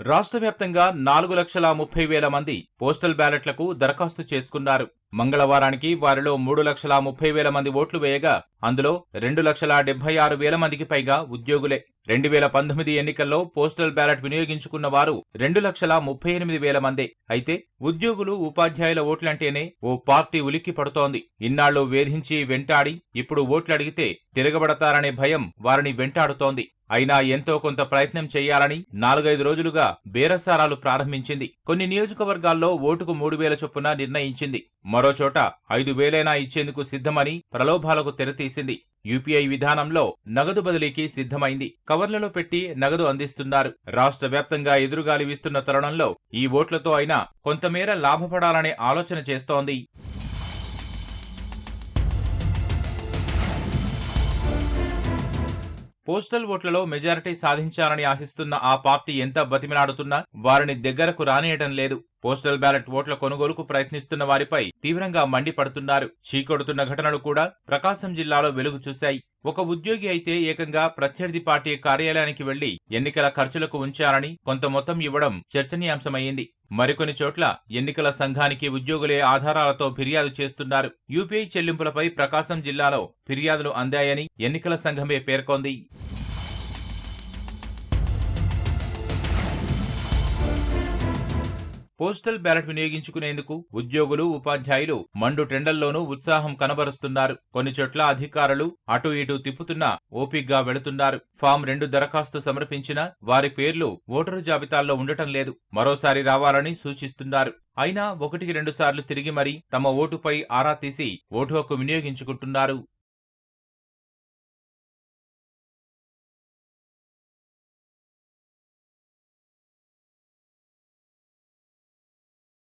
రాష్ట్ర వ్యాప్తంగా నాలుగు లక్షల ముప్పై వేల మంది పోస్టల్ బ్యాలెట్లకు దరఖాస్తు చేసుకున్నారు. మంగళవారానికి వారిలో మూడు లక్షల ముప్పై వేల మంది ఓట్లు వేయగా అందులో రెండు లక్షల డెబ్బై ఆరు వేల మందికి పైగా ఉద్యోగులే. రెండు వేల పంతొమ్మిది ఎన్నికల్లో పోస్టల్ బ్యాలెట్ వినియోగించుకున్న వారు రెండు లక్షల ముప్పై ఎనిమిది వేల మందే. అయితే ఉద్యోగులు ఉపాధ్యాయుల ఓట్లంటేనే ఓ పార్టీ ఉలిక్కి పడుతోంది. ఇన్నాళ్ళు వేధించి వెంటాడి ఇప్పుడు ఓట్లు అడిగితే తిరగబడతారనే భయం వారిని వెంటాడుతోంది. అయినా ఎంతో కొంత ప్రయత్నం చేయాలని నాలుగైదు రోజులుగా బేరసారాలు ప్రారంభించింది. కొన్ని నియోజకవర్గాల్లో ఓటుకు మూడు వేల చొప్పున నిర్ణయించింది. మరోచోట ఐదు వేలైనా ఇచ్చేందుకు సిద్ధమని ప్రలోభాలకు తెరతీసింది. యూపీఐ విధానంలో నగదు బదిలీకి సిద్ధమైంది. కవర్లలో పెట్టి నగదు అందిస్తున్నారు. రాష్ట్ర వ్యాప్తంగా ఎదురుగాలి వీస్తున్న తరుణంలో ఈ ఓట్లతో అయినా కొంతమేర లాభపడాలనే ఆలోచన చేస్తోంది. పోస్టల్ ఓట్లలో మెజారిటీ సాధించాలని ఆశిస్తున్న ఆ పార్టీ ఎంత బతిమిలాడుతున్నా వారిని దగ్గరకు రానియటం లేదు. పోస్టల్ బ్యాలెట్ ఓట్ల కొనుగోలుకు ప్రయత్నిస్తున్న వారిపై తీవ్రంగా మండిపడుతున్నారు. చీకొడుతున్న ఘటనలు కూడా ప్రకాశం జిల్లాలో వెలుగు చూశాయి. ఒక ఉద్యోగి అయితే ఏకంగా ప్రత్యర్థి పార్టీ కార్యాలయానికి వెళ్ళి ఎన్నికల ఖర్చులకు ఉంచారని కొంత మొత్తం ఇవ్వడం చర్చనీయాంశమైంది మరికొన్ని చోట్ల ఎన్నికల సంఘానికి ఉద్యోగులే ఆధారాలతో ఫిర్యాదు చేస్తున్నారు. యూపీఐ చెల్లింపులపై ప్రకాశం జిల్లాలో ఫిర్యాదులు అందాయని ఎన్నికల సంఘమే పేర్కొంది. పోస్టల్ బ్యాలెట్ వినియోగించుకునేందుకు ఉద్యోగులు ఉపాధ్యాయులు మండు టెండల్లోనూ ఉత్సాహం కనబరుస్తున్నారు. కొన్ని చోట్ల అధికారులు అటు ఇటు తిప్పుతున్నా ఓపిగ్గా వెళుతున్నారు. ఫామ్ రెండు దరఖాస్తు సమర్పించినా వారి పేర్లు ఓటరు జాబితాల్లో ఉండటం లేదు. మరోసారి రావాలని సూచిస్తున్నారు. అయినా ఒకటికి రెండుసార్లు తిరిగి మరీ తమ ఓటుపై ఆరా తీసి ఓటు హక్కు వినియోగించుకుంటున్నారు.